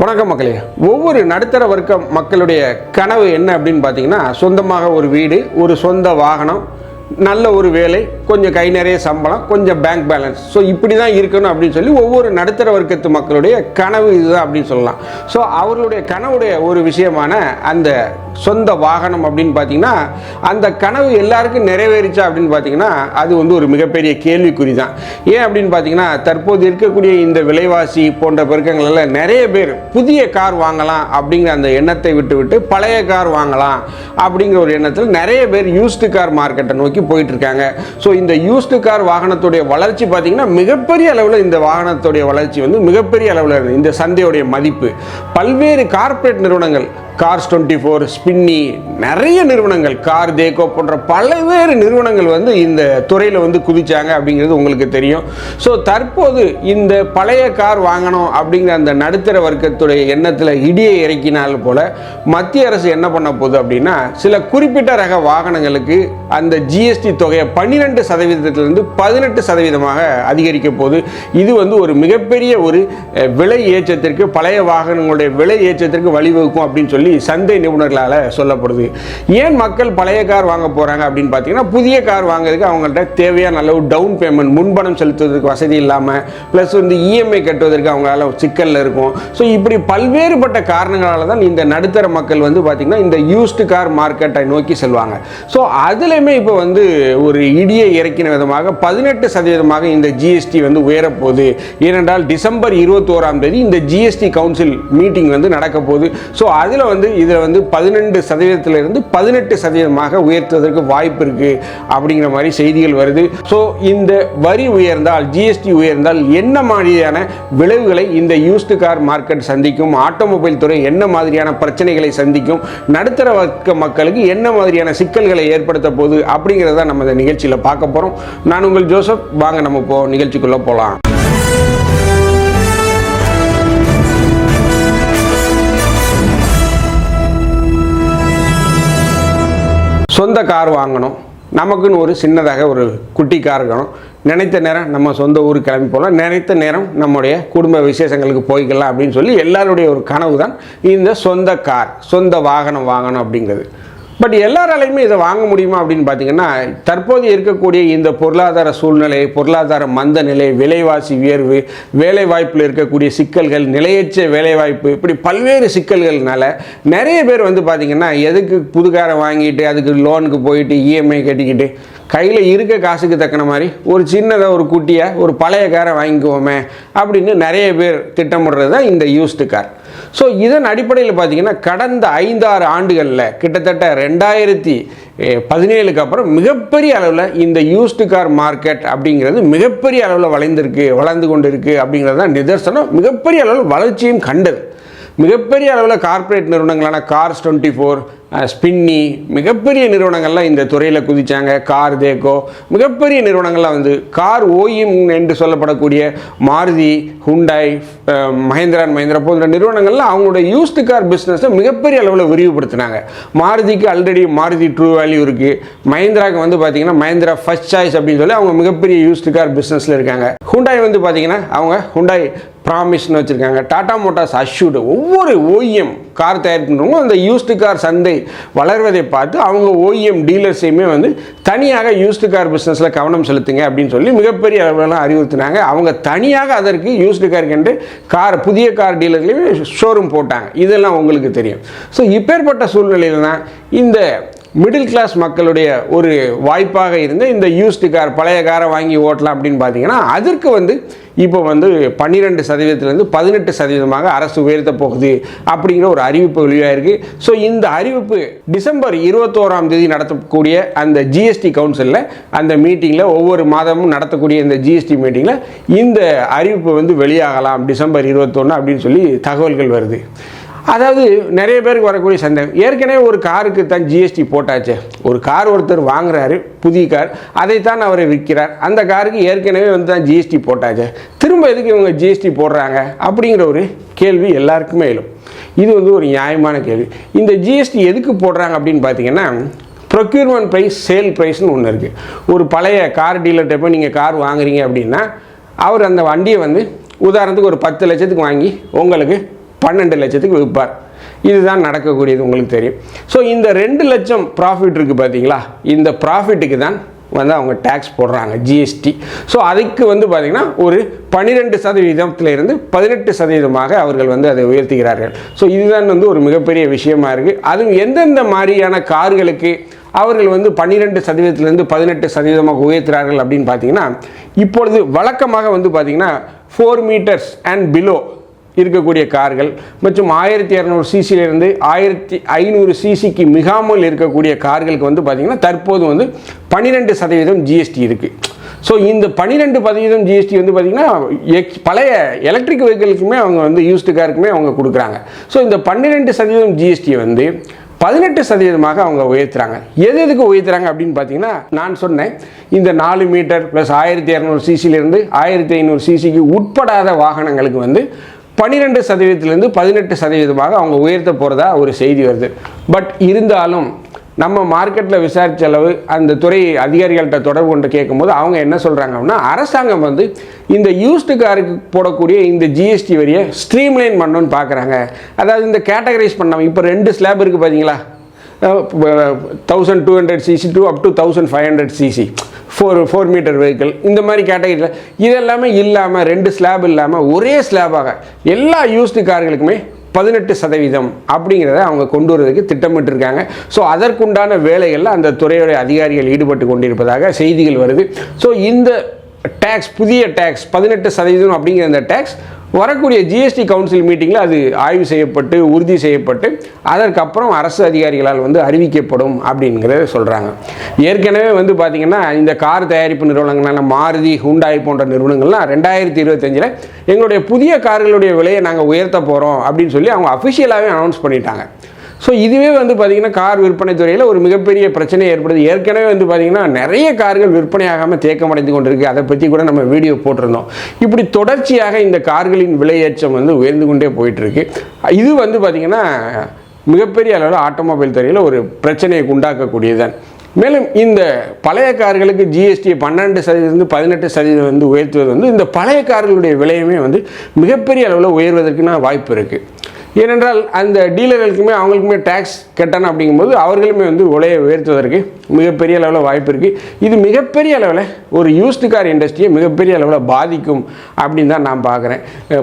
வணக்கம் மக்களே. ஒவ்வொரு நடுத்தர வர்க்க மக்களுடைய கனவு என்ன அப்படின்னு பார்த்தீங்கன்னா சொந்தமாக ஒரு வீடு ஒரு சொந்த வாகனம் நல்ல ஒரு வேலை கொஞ்சம் கை நிறைய சம்பளம் கொஞ்சம் பேங்க் பேலன்ஸ் ஸோ இப்படி தான் இருக்கணும் அப்படின்னு சொல்லி ஒவ்வொரு நடுத்தர வர்க்கத்து மக்களுடைய கனவு இதுதான் அப்படின்னு சொல்லலாம். ஸோ அவர்களுடைய கனவுடைய ஒரு விஷயமான அந்த சொந்த வாகனம் அப்படின்னு பார்த்தீங்கன்னா அந்த கனவு எல்லாருக்கும் நிறைவேறிச்சா அப்படின்னு பார்த்தீங்கன்னா அது வந்து ஒரு மிகப்பெரிய கேள்விக்குறி தான் ஏன் அப்படின்னு பார்த்தீங்கன்னா தற்போது இருக்கக்கூடிய இந்த விலைவாசி போன்ற பெருக்கங்களில் நிறைய பேர் புதிய கார் வாங்கலாம் அப்படிங்கிற அந்த எண்ணத்தை விட்டு விட்டு பழைய கார் வாங்கலாம் அப்படிங்கிற ஒரு எண்ணத்தில் நிறைய பேர் யூஸ்டு கார் மார்க்கெட்டை நோக்கி போயிட்டு இருக்காங்க ஸோ இந்த யூஸ்டு கார் வாகனத்துடைய வளர்ச்சி பார்த்தீங்கன்னா மிகப்பெரிய அளவில் இந்த வாகனத்துடைய வளர்ச்சி வந்து மிகப்பெரிய அளவில் இந்த சந்தையுடைய மதிப்பு. பல்வேறு கார்ப்பரேட் நிறுவனங்கள் கார்ஸ் டுவெண்ட்டி ஃபோர் ஸ்பின்னி நிறைய நிறுவனங்கள் கார் தேக்கோ போன்ற பல்வேறு நிறுவனங்கள் வந்து இந்த துறையில் வந்து குதிச்சாங்க அப்படிங்கிறது உங்களுக்கு தெரியும். ஸோ தற்போது இந்த பழைய கார் வாங்கணும் அப்படிங்கிற அந்த நடுத்தர வர்க்கத்துடைய எண்ணத்தில் இடியை இறக்கினால் போல மத்திய அரசு என்ன பண்ண போகுது அப்படின்னா சில குறிப்பிட்ட ரக வாகனங்களுக்கு அந்த ஜிஎஸ்டி தொகையை பன்னிரெண்டு சதவீதத்திலிருந்து பதினெட்டு சதவீதமாக அதிகரிக்க போகுது. இது வந்து ஒரு மிகப்பெரிய ஒரு விலை ஏற்றத்திற்கு பழைய வாகனங்களுடைய விலை ஏற்றத்திற்கு வழிவகுக்கும் அப்படின்னு சொல்லி சந்தை நிபுணர்களால் சொல்லப்படுது. ஏன் மக்கள் பழைய கார் வாங்க போகிறாங்க அப்படின்னு பார்த்தீங்கன்னா புதிய கார் வாங்குறதுக்கு அவங்கள்ட்ட தேவையான அளவு டவுன் பேமெண்ட் முன்பணம் செலுத்துவதற்கு வசதி இல்லாமல் ப்ளஸ் வந்து இஎம்ஐ கட்டுவதற்கு அவங்களால சிக்கலில் இருக்கும். ஸோ இப்படி பல்வேறுபட்ட காரணங்களால தான் இந்த நடுத்தர மக்கள் வந்து பார்த்திங்கன்னா இந்த யூஸ்டு கார் மார்க்கெட்டை நோக்கி செல்வாங்க. ஸோ அதுலேயுமே இப்போ வந்து ஒரு இடியை இறக்கின விதமாக பதினெட்டு சதவீதமாக இந்த ஜிஎஸ்டி வந்து உயரப்போகுது. ஏனென்றால் டிசம்பர் இருபத்தோராம் தேதி இந்த ஜிஎஸ்டி கவுன்சில் மீட்டிங் வந்து நடக்க போகுது ஸோ அதில் வந்து இதில் வந்து பதினெண்டு சதவீதத்திலிருந்து பதினெட்டு சதவீதமாக உயர்த்துவதற்கு வாய்ப்பு இருக்குது அப்படிங்கிற மாதிரி செய்திகள் வருது. ஸோ இந்த வரி உயர்ந்தால் ஜிஎஸ்டி உயர்ந்தால் என்ன மாதிரியான விளைவுகளை இந்த யூஸ்டு கார் மார்க்கெட் சந்திக்கும்? ஆட்டோமொபைல் துறை என்ன மாதிரியான பிரச்சனைகளை சந்திக்கும்? நடுத்தர வர்க்க மக்களுக்கு என்ன மாதிரியான சிக்கல்களை ஏற்படுத்த போகுது அப்படிங்கிறத நம்ம இந்த நிகழ்ச்சியில் பார்க்க போகிறோம் நான் உங்கள் ஜோசப். வாங்க நம்ம போ நிகழ்ச்சிக்குள்ளே போகலாம் சொந்த கார் வாங்கணும். நமக்குன்னு ஒரு சின்னதாக ஒரு குட்டி கார் இருக்கணும். நினைத்த நேரம் நம்ம சொந்த ஊருக்கு கிளம்பி போகலாம். நினைத்த நேரம் நம்முடைய குடும்ப விசேஷங்களுக்கு போய்க்கலாம் அப்படின்னு சொல்லி எல்லாருடைய ஒரு கனவு தான் இந்த சொந்த கார் சொந்த வாகனம் வாங்கணும் அப்படிங்கிறது. பட் எல்லாராலையுமே இதை வாங்க முடியுமா அப்படின்னு பார்த்தீங்கன்னா தற்போது இருக்கக்கூடிய இந்த பொருளாதார சூழ்நிலை பொருளாதார மந்த நிலை விலைவாசி உயர்வு வேலை வாய்ப்பில் இருக்கக்கூடிய சிக்கல்கள் நிலையற்ற வேலைவாய்ப்பு இப்படி பல்வேறு சிக்கல்கள்னால நிறைய பேர் வந்து பார்த்தீங்கன்னா எதுக்கு புது காரை வாங்கிட்டு அதுக்கு லோனுக்கு போயிட்டு இஎம்ஐ கட்டிக்கிட்டு கையில் இருக்க காசுக்கு தக்கன மாதிரி ஒரு சின்னதாக ஒரு குட்டியாக ஒரு பழைய காரை வாங்கிக்குவோமே அப்படின்னு நிறைய பேர் திட்டமிடுறது தான் இந்த யூஸ்டு கார் ஸோ இதன் அடிப்படையில் பார்த்தீங்கன்னா கடந்த ஐந்தாறு ஆண்டுகளில் கிட்டத்தட்ட ரெண்டாயிரத்தி பதினேழுக்கு அப்புறம் மிகப்பெரிய அளவில் இந்த யூஸ்டு கார் மார்க்கெட் அப்படிங்கிறது மிகப்பெரிய அளவில் வளைந்திருக்கு வளர்ந்து கொண்டு இருக்கு அப்படிங்கிறது தான் நிதர்சனம். மிகப்பெரிய அளவில் வளர்ச்சியும் கண்டது. மிகப்பெரிய அளவில் கார்ப்பரேட் நிறுவனங்களான கார்ஸ் டுவெண்ட்டி ஃபோர் ஸ்பின்னி மிகப்பெரிய நிறுவனங்கள்லாம் இந்த துறையில் குதித்தாங்க கார் தேக்கோ மிகப்பெரிய நிறுவனங்கள்லாம் வந்து கார் ஓஇஎம் என்று சொல்லப்படக்கூடிய மாருதி ஹுண்டாய் மஹேந்திரா அண்ட் மஹேந்திரா போன்ற நிறுவனங்கள்லாம் அவங்களுடைய யூஸ்டு கார் பிஸ்னஸை மிகப்பெரிய அளவில் விரிவுபடுத்தினாங்க. மாருதிக்கு ஆல்ரெடி மாருதி ட்ரூ வேல்யூ இருக்குது மஹேந்திராவுக்கு வந்து பார்த்தீங்கன்னா மஹேந்திரா ஃபர்ஸ்ட் சாய்ஸ் அப்படின்னு சொல்லி அவங்க மிகப்பெரிய யூஸ்டு கார் பிஸ்னஸில் இருக்காங்க. ஹுண்டாய் வந்து பார்த்தீங்கன்னா அவங்க ஹுண்டாய் ப்ராமிஸ்னு வச்சுருக்காங்க. டாடா மோட்டார்ஸ் அஷ்யூடு ஒவ்வொரு ஓஎம் கார் தயார் பண்ணுறவங்க அந்த யூஸ்டு கார் சந்தை வளர்வதை பார்த்து அவங்க ஓஇஎம் டீலர்ஸையுமே வந்து தனியாக யூஸ்டு கார் பிஸ்னஸில் கவனம் செலுத்துங்க அப்படின்னு சொல்லி மிகப்பெரிய அளவிலாம் அறிவுறுத்தினாங்க. அவங்க தனியாக அதற்கு யூஸ்டு கார்க்கென்று கார் புதிய கார் டீலர்லேயுமே ஷோரூம் போட்டாங்க. இதெல்லாம் உங்களுக்கு தெரியும். ஸோ இப்பேற்பட்ட சூழ்நிலையில் தான் இந்த மிடில் கிளாஸ் மக்களுடைய ஒரு வாய்ப்பாக இருந்த இந்த யூஸ்டு கார் பழைய காரை வாங்கி ஓட்டலாம் அப்படின்னு பார்த்தீங்கன்னா அதற்கு வந்து இப்போ வந்து பன்னிரெண்டு சதவீதத்துலேருந்து பதினெட்டு சதவீதமாக அரசு உயர்த்த போகுது அப்படிங்கிற ஒரு அறிவிப்பு வெளியாயிருக்கு. ஸோ இந்த அறிவிப்பு டிசம்பர் இருபத்தோராம் தேதி நடத்தக்கூடிய அந்த ஜிஎஸ்டி கவுன்சிலில் அந்த மீட்டிங்கில் ஒவ்வொரு மாதமும் நடத்தக்கூடிய இந்த ஜிஎஸ்டி மீட்டிங்கில் இந்த அறிவிப்பு வந்து வெளியாகலாம் டிசம்பர் இருபத்தொன்று அப்படின்னு சொல்லி தகவல்கள் வருது. அதாவது நிறைய பேருக்கு வரக்கூடிய சந்தேகம். ஏற்கனவே ஒரு காருக்கு தான் ஜிஎஸ்டி போட்டாச்சே. ஒரு கார் ஒருத்தர் வாங்குறாரு புதிய கார் அதைத்தான் அவரை விற்கிறார். அந்த காருக்கு ஏற்கனவே வந்து தான் ஜிஎஸ்டி போட்டாச்சே. திரும்ப எதுக்கு இவங்க ஜிஎஸ்டி போடுறாங்க? அப்படிங்கிற ஒரு கேள்வி எல்லாருக்குமே எழும். இது வந்து ஒரு நியாயமான கேள்வி. இந்த ஜிஎஸ்டி எதுக்கு போடுறாங்க அப்படின்னு பார்த்தீங்கன்னா ப்ரொக்யூர்மெண்ட் ப்ரைஸ் சேல் ப்ரைஸ்னு ஒன்று இருக்குது ஒரு பழைய கார் டீலர்கிட்ட போய் நீங்கள் கார் வாங்குறீங்க அப்படின்னா அவர் அந்த வண்டியை வந்து உதாரணத்துக்கு ஒரு பத்து லட்சத்துக்கு வாங்கி உங்களுக்கு பன்னெண்டு லட்சத்துக்கு விற்பார். இதுதான் நடக்கக்கூடியது உங்களுக்கு தெரியும். ஸோ இந்த ரெண்டு லட்சம் ப்ராஃபிட் இருக்குது பார்த்தீங்களா இந்த ப்ராஃபிட்டுக்கு தான் வந்து அவங்க டேக்ஸ் போடுறாங்க ஜிஎஸ்டி ஸோ அதுக்கு வந்து பார்த்திங்கன்னா ஒரு பன்னிரெண்டு சதவீதத்திலிருந்து பதினெட்டு சதவீதமாக அவர்கள் வந்து அதை உயர்த்துகிறார்கள். ஸோ இதுதான் வந்து ஒரு மிகப்பெரிய விஷயமா இருக்குது அதுவும் எந்தெந்த மாதிரியான கார்களுக்கு அவர்கள் வந்து பன்னிரெண்டு சதவீதத்திலிருந்து பதினெட்டு சதவீதமாக உயர்த்துறார்கள் அப்படின்னு பார்த்தீங்கன்னா இப்பொழுது வழக்கமாக வந்து பார்த்திங்கன்னா ஃபோர் மீட்டர்ஸ் அண்ட் பிலோ இருக்கக்கூடிய கார்கள் மற்றும் ஆயிரத்தி இரநூறு சிசியிலிருந்து ஆயிரத்தி ஐநூறு சிசிக்கு மிகாமல் இருக்கக்கூடிய கார்களுக்கு வந்து பார்த்திங்கன்னா தற்போது வந்து பன்னிரெண்டு சதவீதம் ஜிஎஸ்டி இருக்குது ஸோ இந்த பன்னிரெண்டு சதவீதம் ஜிஎஸ்டி வந்து பார்த்திங்கன்னா எக்ஸ் பழைய எலக்ட்ரிக் வெஹிக்கிளுக்குமே அவங்க வந்து யூஸ்டு காருக்குமே அவங்க கொடுக்குறாங்க. ஸோ இந்த பன்னிரெண்டு சதவீதம் ஜிஎஸ்டி வந்து பதினெட்டு சதவீதமாக அவங்க உயர்த்துறாங்க. எது எதுக்கு உயர்த்துறாங்க அப்படின்னு பார்த்தீங்கன்னா நான் சொன்னேன் இந்த நாலு மீட்டர் ப்ளஸ் ஆயிரத்தி இரநூறு சிசிலேருந்து ஆயிரத்தி ஐநூறு சிசிக்கு உட்படாத வாகனங்களுக்கு வந்து பன்னிரெண்டு சதவீதத்திலேருந்து பதினெட்டு சதவீதமாக அவங்க உயர்த்த போகிறதா ஒரு செய்தி வருது. பட் இருந்தாலும் நம்ம மார்க்கெட்டில் விசாரித்த அளவு அந்த துறை அதிகாரிகள்கிட்ட தொடர்பு கொண்டு கேட்கும்போது அவங்க என்ன சொல்கிறாங்க அப்படின்னா அரசாங்கம் வந்து இந்த யூஸ்டு காருக்கு போடக்கூடிய இந்த ஜிஎஸ்டி வரியை ஸ்ட்ரீம்லைன் பண்ணணும்னு பார்க்குறாங்க அதாவது இந்த கேட்டகரைஸ் பண்ணாமல் இப்போ ரெண்டு ஸ்லாப் இருக்குது பார்த்தீங்களா thousand two hundred CC to up to thousand five hundred CC four four metre vehicle இந்த மாதிரி கேட்டகரியில் இதெல்லாமே இல்லாமல் ரெண்டு ஸ்லாப் இல்லாமல் ஒரே ஸ்லாபாக எல்லா யூஸ்டு கார்களுக்குமே பதினெட்டு சதவீதம் அப்படிங்கிறத அவங்க கொண்டு வரதுக்கு திட்டமிட்டிருக்காங்க. ஸோ அதற்குண்டான வேலைகளில் அந்த துறையுடைய அதிகாரிகள் ஈடுபட்டு கொண்டிருப்பதாக செய்திகள் வருது. ஸோ இந்த டேக்ஸ் புதிய டேக்ஸ் பதினெட்டு சதவீதம் அப்படிங்கிற அந்த டேக்ஸ் வரக்கூடிய ஜிஎஸ்டி கவுன்சில் மீட்டிங்கில் அது ஆய்வு செய்யப்பட்டு உறுதி செய்யப்பட்டு அதற்கப்புறம் அரசு அதிகாரிகளால் வந்து அறிவிக்கப்படும் அப்படிங்கிறத சொல்கிறாங்க ஏற்கனவே வந்து பார்த்திங்கன்னா இந்த கார் தயாரிப்பு நிறுவனங்களான மாருதி ஹுண்டாய் போன்ற நிறுவனங்கள்லாம் ரெண்டாயிரத்தி இருபத்தஞ்சில் எங்களுடைய புதிய கார்களுடைய விலையை நாங்கள் உயர்த்த போகிறோம் அப்படின்னு சொல்லி அவங்க அஃபிஷியலாகவே அனௌன்ஸ் பண்ணிட்டாங்க. ஸோ இதுவே வந்து பார்த்திங்கன்னா கார் விற்பனை துறையில் ஒரு மிகப்பெரிய பிரச்சனை ஏற்படுது. ஏற்கனவே வந்து பார்த்திங்கன்னா நிறைய கார்கள் விற்பனையாகாமல் தேக்கமடைந்து கொண்டிருக்கு. அதை பற்றி கூட நம்ம வீடியோ போட்டிருந்தோம். இப்படி தொடர்ச்சியாக இந்த கார்களின் விலையேற்றம் வந்து உயர்ந்து கொண்டே போயிட்டுருக்கு. இது வந்து பார்த்திங்கன்னா மிகப்பெரிய அளவில் ஆட்டோமொபைல் துறையில் ஒரு பிரச்சனையை உண்டாக்கக்கூடியதான் மேலும் இந்த பழைய கார்களுக்கு ஜிஎஸ்டி பன்னெண்டு சதவீதம் பதினெட்டு சதவீதம் வந்து உயர்த்துவது வந்து இந்த பழைய கார்களுடைய விலையுமே வந்து மிகப்பெரிய அளவில் உயர்வதற்குனா வாய்ப்பு இருக்குது ஏனென்றால் அந்த டீலர்களுக்குமே அவங்களுக்குமே டேக்ஸ் கட்டணும் அப்படிங்கும்போது அவர்களுமே வந்து விலையை உயர்த்துவதற்கு மிகப்பெரிய அளவில் வாய்ப்பு இருக்குது இது மிகப்பெரிய அளவில் ஒரு யூஸ்டு கார் இண்டஸ்ட்ரியை மிகப்பெரிய அளவில் பாதிக்கும் அப்படின்னு தான் நான் பார்க்குறேன்.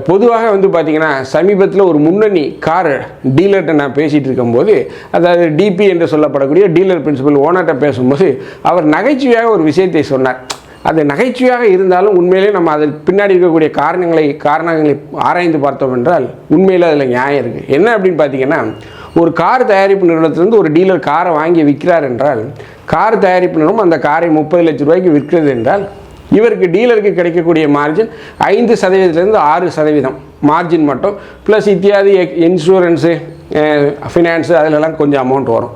பொதுவாக வந்து பார்த்திங்கன்னா சமீபத்தில் ஒரு முன்னணி கார் டீலர்கிட்ட நான் பேசிகிட்டு இருக்கும்போது அதாவது டிபி என்று சொல்லப்படக்கூடிய டீலர் பிரின்சிபல் ஓனர்கிட்ட பேசும்போது அவர் நகைச்சுவையாக ஒரு விஷயத்தை சொன்னார். அது நகைச்சுவையாக இருந்தாலும் உண்மையிலே நம்ம அதன் பின்னாடி இருக்கக்கூடிய காரணங்களை காரணங்களை ஆராய்ந்து பார்த்தோம் என்றால் உண்மையில் அதில் நியாயம் இருக்குது என்ன அப்படின்னு பார்த்தீங்கன்னா ஒரு கார் தயாரிப்பு நிறுவனத்திலிருந்து ஒரு டீலர் காரை வாங்கி விற்கிறார் என்றால் கார் தயாரிப்பு நிறுவனம் அந்த காரை முப்பது லட்ச ரூபாய்க்கு விற்கிறது என்றால் இவருக்கு டீலருக்கு கிடைக்கக்கூடிய மார்ஜின் ஐந்து சதவீதத்திலேருந்து ஆறு சதவீதம். மார்ஜின் மட்டும். ப்ளஸ் இத்தியாதி இன்சூரன்ஸு ஃபினான்ஸு அதிலெல்லாம் கொஞ்சம் அமௌண்ட் வரும்.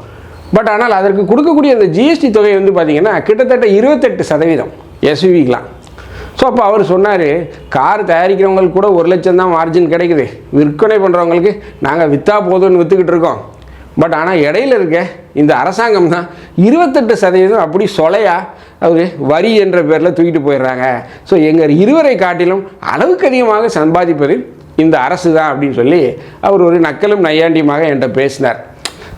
பட் ஆனால் அதற்கு கொடுக்கக்கூடிய அந்த ஜிஎஸ்டி தொகை வந்து பார்த்திங்கன்னா கிட்டத்தட்ட இருபத்தெட்டு சதவீதம். எஸ்யூவிக்கெலாம் ஸோ அப்போ அவர் சொன்னார் கார் தயாரிக்கிறவங்களுக்கு கூட ஒரு லட்சம் தான் மார்ஜின் கிடைக்குது. விற்பனை பண்ணுறவங்களுக்கு நாங்கள் விற்றா போதும்னு விற்றுக்கிட்டு இருக்கோம். பட் ஆனால் இடையில இருக்க இந்த அரசாங்கம் தான் இருபத்தெட்டு சதவீதம் அப்படி சொலையா அவர் வரி என்ற பேரில் தூக்கிட்டு போயிடுறாங்க. ஸோ எங்கள் இருவரை காட்டிலும் அளவுக்கு அதிகமாக சம்பாதிப்பது இந்த அரசு தான் அப்படின்னு சொல்லி அவர் ஒரு நக்கலும் நையாண்டியுமாக என்கிட்ட பேசினார்.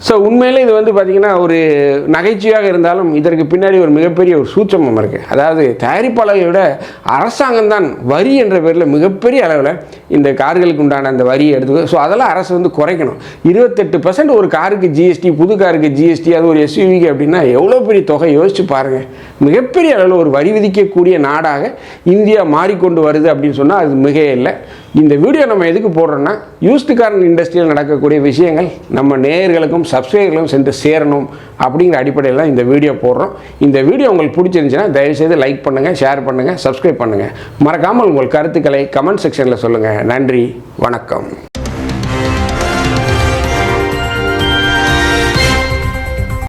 ஸோ உண்மையில் இது வந்து பார்த்திங்கன்னா ஒரு நகைச்சுவையாக இருந்தாலும் இதற்கு பின்னாடி ஒரு மிகப்பெரிய ஒரு சூட்சமம் இருக்குது அதாவது தயாரிப்பாளர்களை விட அரசாங்கம் தான் வரி என்ற பேரில் மிகப்பெரிய அளவில் இந்த கார்களுக்கு உண்டான அந்த வரியை எடுத்து ஸோ அதெல்லாம் அரசு வந்து குறைக்கணும். இருபத்தெட்டு பர்சன்ட் ஒரு காருக்கு ஜிஎஸ்டி புது காருக்கு ஜிஎஸ்டி அது ஒரு எஸ்யூவிக்கு அப்படின்னா எவ்வளோ பெரிய தொகை யோசிச்சு பாருங்கள் மிகப்பெரிய அளவில் ஒரு வரி விதிக்கக்கூடிய நாடாக இந்தியா மாறிக்கொண்டு வருது அப்படின்னு சொன்னால் அது மிக இல்லை இந்த வீடியோ நம்ம எதுக்கு போடுறோன்னா யூஸ்டு காரன் இண்டஸ்ட்ரியில் நடக்கக்கூடிய விஷயங்கள் நம்ம நேயர்களுக்கும் சப்ஸ்கிரைபர்களும் சென்று சேரணும் அப்படிங்கிற அடிப்படையில் தான் இந்த வீடியோ போடுறோம். இந்த வீடியோ உங்களுக்கு பிடிச்சிருந்துச்சுன்னா தயவுசெய்து லைக் பண்ணுங்கள் ஷேர் பண்ணுங்கள் சப்ஸ்கிரைப் பண்ணுங்கள் மறக்காமல் உங்கள் கருத்துக்களை கமெண்ட் செக்ஷனில் சொல்லுங்கள் நன்றி வணக்கம்.